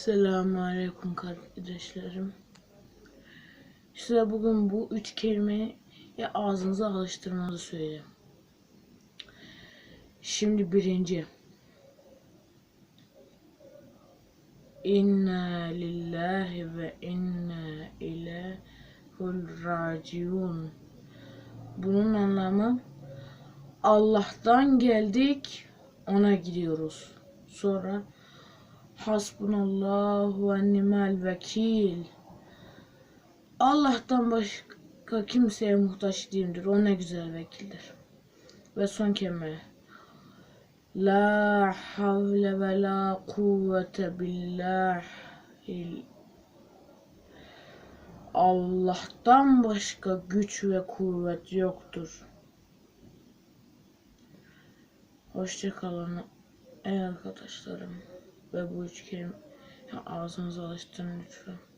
Selamun Aleyküm kardeşlerim. Size bugün bu üç kelimeyi ağzınıza alıştırmanızı söyleyeyim. Şimdi birinci. İnna lillahi ve inna ileyhul raciun. Bunun anlamı Allah'tan geldik, ona gidiyoruz. Sonra Hasbunallahu ve nimel vekil. Allah'tan başka kimseye muhtaç değildir. O ne güzel vekildir. Ve son kelime. La havle ve la kuvvete billahil. Allah'tan başka güç ve kuvvet yoktur. Hoşçakalın ey arkadaşlarım ve bu üç kelime ağzınıza alıştırın lütfen.